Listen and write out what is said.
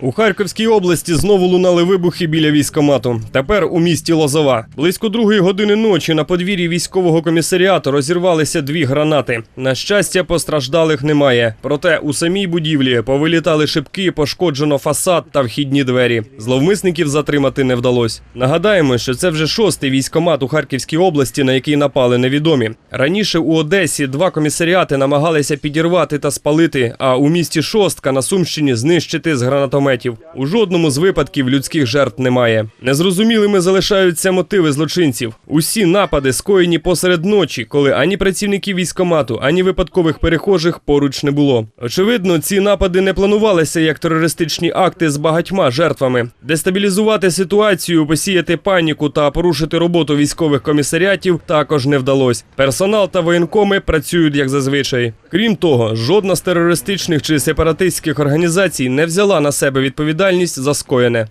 У Харківській області знову лунали вибухи біля військомату. Тепер у місті Лозова. Близько другої години ночі на подвір'ї військового комісаріату розірвалися дві гранати. На щастя, постраждалих немає. Проте у самій будівлі повилітали шибки, пошкоджено фасад та вхідні двері. Зловмисників затримати не вдалося. Нагадаємо, що це вже шостий військомат у Харківській області, на який напали невідомі. Раніше у Одесі два комісаріати намагалися підірвати та спалити, а у місті Шостка на Сумщині знищити з гранатометів. У жодному з випадків людських жертв немає. Незрозумілими залишаються мотиви злочинців. Усі напади скоєні посеред ночі, коли ані працівників військомату, ані випадкових перехожих поруч не було. Очевидно, ці напади не планувалися як терористичні акти з багатьма жертвами. Дестабілізувати ситуацію, посіяти паніку та порушити роботу військових комісаріатів також не вдалося. Персонал та воєнкоми працюють як зазвичай. Крім того, жодна з терористичних чи сепаратистських організацій не взяла на себе відповідальність за скоєне.